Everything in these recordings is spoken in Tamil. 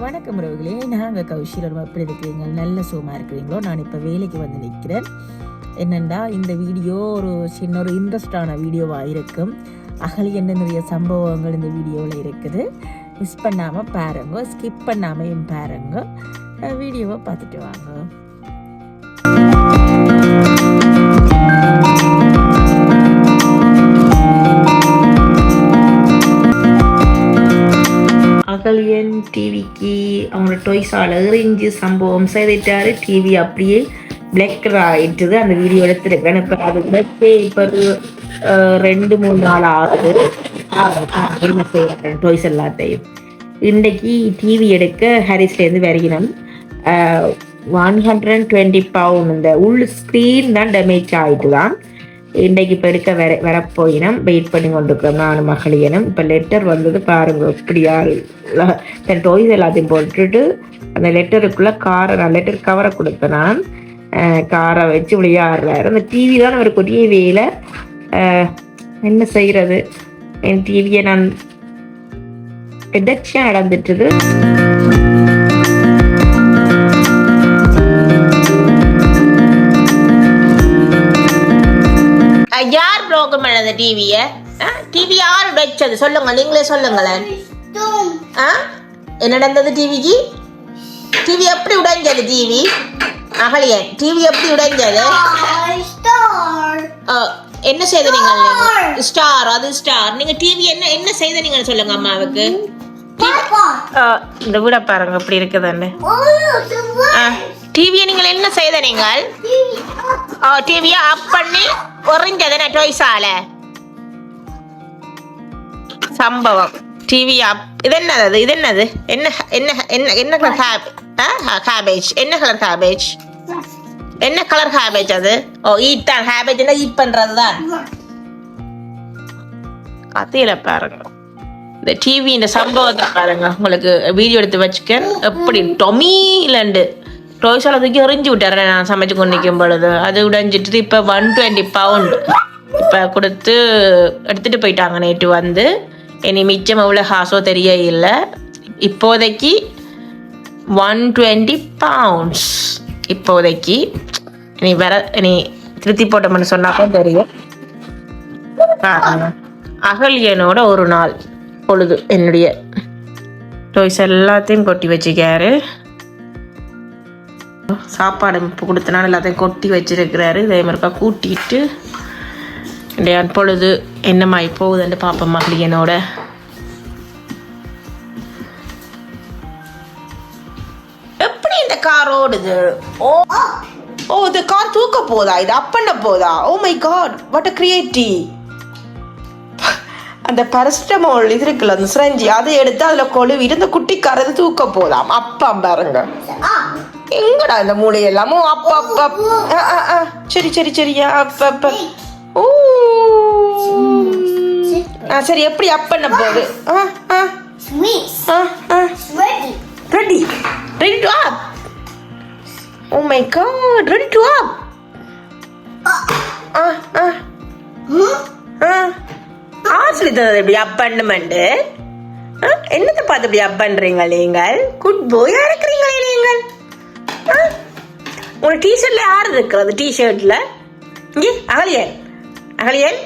வணக்கம் உறவுகளே. நாங்கள் கௌஷில் ரொம்ப எப்படி இருக்கிறீங்க? நல்ல சுகமாக இருக்கிறீங்களோ? நான் இப்போ வேலைக்கு வந்து நிற்கிறேன். என்னென்னா இந்த வீடியோ ஒரு சின்ன ஒரு இன்ட்ரெஸ்டான வீடியோவாக இருக்கும். அகல் என்ன நிறைய சம்பவங்கள் இந்த வீடியோவில் இருக்குது. மிஸ் பண்ணாமல் பாருங்க. ஸ்கிப் பண்ணாமையும் பாருங்க. வீடியோவை பார்த்துட்டு வாங்க. அகலியன் டிவிக்கு அவங்களோட டொய்ஸால் எறிஞ்சு சம்பவம் செய்துட்டாரு. டிவி அப்படியே பிளக்கர் ஆயிட்டுது. அந்த வீடியோ எடுத்துருக்கேன் இப்போ அது பிளக்கே இப்போ ஒரு, ரெண்டு மூணு நாள் ஆகுது. என்ன செய்யறேன் டொய்ஸ் எல்லாத்தையும். இன்றைக்கு டிவி எடுக்க ஹாரிஸ்லேருந்து வரையினோம் ஒன் ஹண்ட்ரட் அண்ட் டுவெண்ட்டி பவுன் இந்த உள் ஸ்க்ரீன் தான் டேமேஜ் ஆகிட்டு தான் இன்றைக்கு இப்போ எடுக்க வர வரப்போயினம் வெயிட் பண்ணி கொண்டிருக்கிறோம். நானும் மகளியனும் இப்போ லெட்டர் வந்தது பாருங்க இப்படியா தன் டொய்ஸ் எல்லாத்தையும் போட்டுட்டு அந்த லெட்டருக்குள்ளே காரை நான் லெட்டர் கவரை கொடுத்தேன் நான். காரை வச்சு விளையாடுறாரு. அந்த டிவி தான் அவருக்கு வேலை. என்ன செய்கிறது என் டிவியை நான் எதர்ச்சியாக நடந்துட்டுது பண்ணது டிவிய? டிவி யார் வச்சது சொல்லுங்க நீங்களே சொல்லுங்களேன். ஆ என்ன நடந்தது டிவிக்கு? டிவி எப்படி உடைஞ்சது டிவி? அகலியன் டிவி எப்படி உடைஞ்சது? என்ன செய்த நீங்கள் ஸ்டார் அது ஸ்டார் நீங்க டிவி என்ன என்ன செய்த நீங்க சொல்லுங்க அம்மாவுக்கு? இந்த வீட பாருங்க எப்படி இருக்குதுன்னு. டிவியை நீங்கள் என்ன செய்த நீங்கள்? டிவியை ஆஃப் பண்ணி உறைஞ்சது டொய்ஸால சம்பவம் டிவி அப் இது என்னது அது? இது என்னது என்ன என்ன என்ன என்ன கலர் கேப் கேபேஜ் என்ன கலர் கேபேஜ் என்ன கலர் ஹேபேஜ் அது ஓ ஈட் தான் ஹேபேஜ் என்ன ஈட் பண்றது தான் கத்தியில பாருங்க இந்த டிவி இந்த சம்பவத்தை பாருங்க உங்களுக்கு வீடியோ எடுத்து வச்சுக்கேன் எப்படி டொமி இல்லண்டு டொய்ஸால தூக்கி எறிஞ்சு விட்டாரு நான் சமைச்சு கொண்டு நிற்கும் பொழுது அது உடைஞ்சிட்டு இப்போ ஒன் டுவெண்ட்டி பவுண்ட் இப்போ கொடுத்து எடுத்துட்டு போயிட்டாங்க நேற்று வந்து இனி மிச்சம் எவ்வளோ காசோ தெரிய இல்லை இப்போதைக்கு ஒன் டுவெண்ட்டி பவுண்ட்ஸ் இப்போதைக்கு. இனி வர இனி திருத்தி போட்டோம்னு சொன்னாக்கா தெரியும். பாருங்க. அகலியனோட ஒரு நாள் பொழுது என்னுடைய. டோய்ஸ் எல்லாத்தையும் கொட்டி வச்சுக்காரு சாப்பாடு இப்போ கொடுத்தனால எல்லாத்தையும் கொட்டி வச்சிருக்கிறாரு. இதே மாதிரிக்கா கூட்டிட்டு பொழுது என்னமாய் போகுதுன்னு பார்ப்போம் மகளியனோட எப்படி இந்த கார் ஓடுது? ஓ ஓ இந்த கார் தூக்க போதா? இது அப்பண்ண போதா? ஓ my god what a creativity அந்த பரஸ்டமோல் இது இருக்குல்ல அந்த சிரஞ்சி அதை எடுத்து அதில் கொழுவி இந்த குட்டிக்காரது தூக்க போதாம். அப்பா பாருங்க. எங்கடா இந்த மூளை எல்லாமோ அப்பா சரி சரி சரியா அப்பா அப்பா. ஆ சரி எப்படி அப் பண்ண போகுது? ஆ ஆ. ஆ ஆ. Ready ready to up oh my god ready to up ஆ ஆ. ஆ. ஆர் சொல்லி தந்தது இப்படி அப் பண்ணுமெண்டு? என்னத்தை பார்த்து இப்படி அப் பண்றீங்க நீங்கள்? குட் போயா இருக்கிறீங்களே நீங்கள். ஆ? உங்க டிஷர்ட்ல யார் இருக்கிறது? டிஷர்ட்ல இங்கே அகலியன். அகலியன்?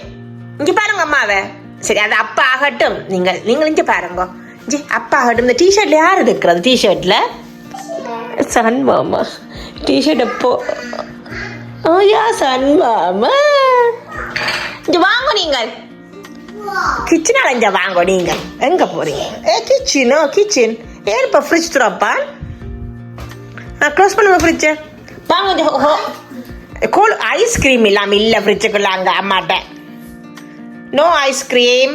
இங்க பாருங்க அம்மாவை. சரி அது அப்பா ஆகட்டும். நீங்கள் நீங்கள் இங்க பாருங்க. ஜி அப்பா ஆகட்டும். இந்த டிஷர்ட்ல யார் இருக்கிறது? டிஷர்ட்ல சன் மாமா. டிஷர்ட் அப்போ ஓ யா சன் மாமா. இங்க வாங்க நீங்கள். கிச்சன் அலைஞ்ச வாங்க நீங்க எங்க போறீங்க? ஏ கிச்சனோ கிச்சன் ஏன் ஃப்ரிட்ஜ் துறப்பா? நான் க்ளோஸ் பண்ணுங்க ஃப்ரிட்ஜை வாங்க கோல் ஐஸ்கிரீம் இல்லாம இல்ல ஃப்ரிட்ஜுக்குள்ள அங்க அம்மாட்ட. நோ ஐஸ்கிரீம்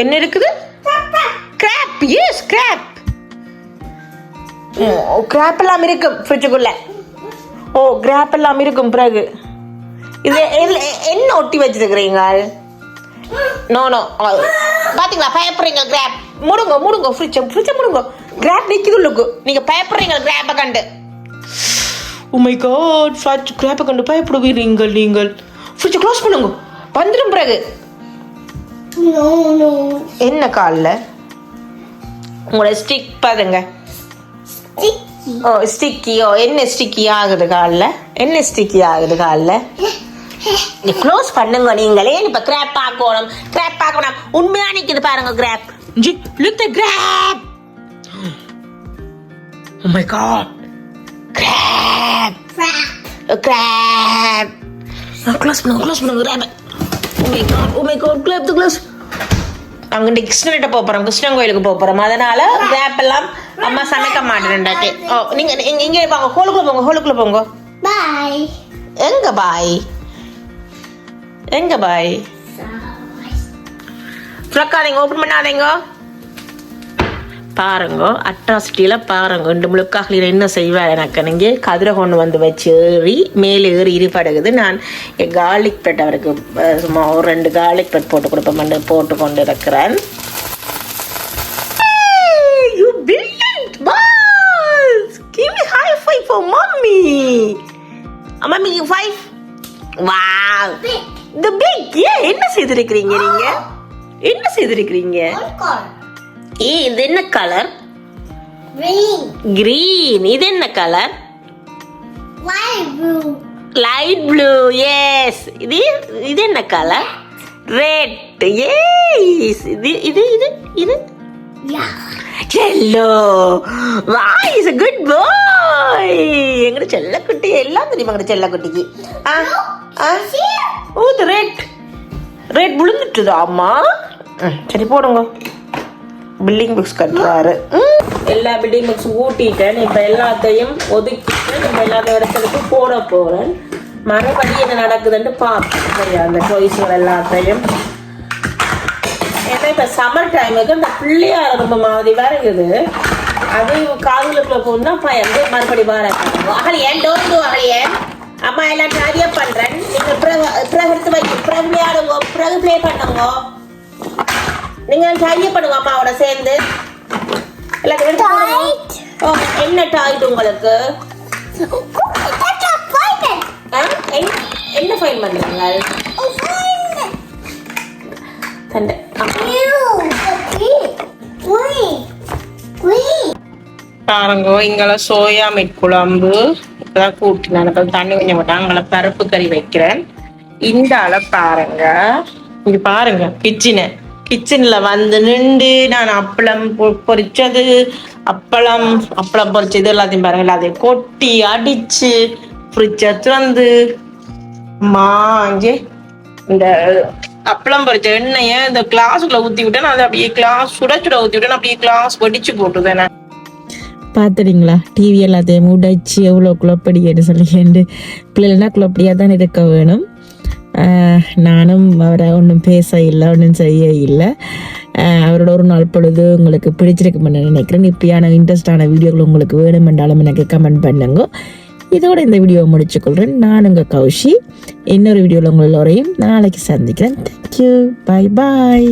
என்ன இருக்குது? கிராப் எஸ் கிராப் கிராப் எல்லாம் இருக்கும் ஃப்ரிட்ஜுக்குள்ள ஓ கிராப் எல்லாம் இருக்கும் பிறகு. இது என்ன ஒட்டி வச்சிருக்கிறீங்க நோ நோ பாத்தீங்களா? பயப்படுறீங்க கிராப் முடுங்க முடுங்க ஃப்ரிட்ஜ் ஃப்ரிட்ஜ் முடுங்க. கிராப் நிக்குது உள்ளுக்கு. நீங்க பயப்படுறீங்க கிராப்பை கண்டு. உமை காட் ஃப்ளாட் கிராப்பை கண்டு பயப்படுவீர்கள் நீங்கள் ஃப்ரிட்ஜ் க்ளோஸ் பண்ணுங்க. வந்துடும் பிறகு. No, no. என்ன காலில்? உங்களோட ஸ்டிக் பாருங்க. Sticky. ஓ ஸ்டிக்கியோ என்ன ஸ்டிக்கி ஆகுது காலில்? என்ன ஸ்டிக்கி ஆகுது காலில்? நீ க்ளோஸ் பண்ணுங்க நீங்களே. இப்ப கிராப் பார்க்கணும். கிராப் பார்க்கணும். உண்மையா நிக்குது பாருங்க crab G look the crab oh my god crab Crap. Crab close பண்ணுங்க க்ளோஸ் பண்ணுங்க crab oh my god oh my god crab the close அங்க இந்த கிருஷ்ணகிட்ட போக போறோம். கிருஷ்ணன் கோயிலுக்கு போக போறோம். அதனால கிராப் எல்லாம் அம்மா சமைக்க மாட்டேன்டாட்டி. ஓ நீங்க இங்க இங்க வாங்க. ஹோலுக்குள்ள போங்க ஹோலுக்குள்ள போங்க. Bye. எங்க பாய்? எங்க பாய்? ஃப்ளக்கா நீங்க ஓப்பன் பண்ணாதீங்க. பாருங்க அட்ராசிட்டியில பாருங்க. ரெண்டு முழுக்காக என்ன செய்வார் எனக்கு? நீங்க கதிரை கொண்டு வந்து வச்சு ஏறி மேலே ஏறி இருபடுகுது. நான் கார்லிக் பிரெட் அவருக்கு சும்மா ஒரு ரெண்டு கார்லிக் பிரெட் போட்டு கொடுப்பேன். போட்டு கொண்டு இருக்கிறேன் You brilliant boss! Give me high five for mommy. Mummy five wow. The big ஏ என்ன செய்திருக்கிறீங்க நீங்க? என்ன செய்திருக்கிறீங்க? ஏ இது என்ன கலர் Green. கிரீன் இது என்ன கலர். லைட் ப்ளூ எஸ் இது இது என்ன கலர் ரெட் எஸ் இது இது இது இது. செல்லோ வாய் இஸ் குட் பாய் எங்கட செல்லக்குட்டி எல்லாம் தெரியுமா எங்கட செல்லக்குட்டிக்கு? ஆ. ஓ இது ரெட் ரெட் விழுந்துட்டுதா அம்மா? சரி போடுங்க. பில்டிங் புக்ஸ் கட்டுறாரு. எல்லா பில்டிங் புக்ஸ் ஊட்டிட்டேன். இப்போ எல்லாத்தையும் ஒதுக்கிட்டு நம்ம எல்லா இடத்துக்கு போட போறேன். மறுபடி என்ன நடக்குதுன்னு பார்ப்போம். சரியா அந்த டொய்ஸ்கள் எல்லாத்தையும். ஏன்னா இப்போ சம்மர் டைமுக்கு அந்த பிள்ளையார் ரொம்ப மாதிரி வருகுது அது காதலுக்குள்ள போனா பயந்து மறுபடி வர அகலியன் டோன்ட் அகலியன் அம்மா எல்லாம் நிறைய பண்றேன். நீங்க பிறகு பிறகு எடுத்து வைக்க பிறகு விளையாடுங்க. பிறகு ப்ளே பண்ணுங்க. நீங்க ட்ரை பண்ணுங்க அம்மாவோட சேர்ந்து. என்ன டாய்ட் உங்களுக்கு? என்ன- என்ன ஃபைன் fighter. சண்டை. பாருங்க இங்கே சோயா மீட் குழம்பு. இப்பதான் கூட்டினேன் எனக்கு தண்ணி கொஞ்சம் விட்டாங்க அங்கே பருப்பு கறி வைக்கிறேன். இந்த அள பாருங்க. இங்க பாருங்க கிச்சனு கிச்சன்ல வந்து நின்று நான் அப்பளம் பொ- பொரிச்சது. அப்பளம் அப்பளம் பொரிச்சது எல்லாத்தையும் பாருங்க. எல்லாத்தையும் கொட்டி அடிச்சு ஃப்ரிட்ஜை திறந்து. மாஞ்சு இந்த அப்பளம் பொரிச்ச எண்ணெயை இந்த கிளாஸுக்குள்ள ஊத்தி விட்டேன் அதை அப்படியே கிளாஸ் சுட சுட ஊத்தி விட்டேன் அப்படியே கிளாஸ் வெடிச்சு போட்டுதேன் பார்த்துறீங்களா டிவி எல்லாத்தையும் உடைச்சி எவ்வளோ குழப்படின்னு சொல்லிட்டு பிள்ளைகள்னா குழப்படியாக தான் இருக்க வேணும். நானும் அவரை ஒன்றும் பேச இல்லை ஒன்றும் செய்ய இல்லை அவரோட ஒரு நாள் பொழுது உங்களுக்கு பிடிச்சிருக்குமென்னு நினைக்கிறேன் இப்படியான இன்ட்ரெஸ்டான வீடியோக்கள் உங்களுக்கு வேணுமென்றாலும் எனக்கு கமெண்ட் பண்ணுங்க இதோட இந்த வீடியோவை முடிச்சுக்கொள்கிறேன் நான் உங்கள் கௌஷி இன்னொரு வீடியோவில் உங்கள் எல்லோரையும் நாளைக்கு சந்திக்கிறேன் தேங்க்யூ பை பாய்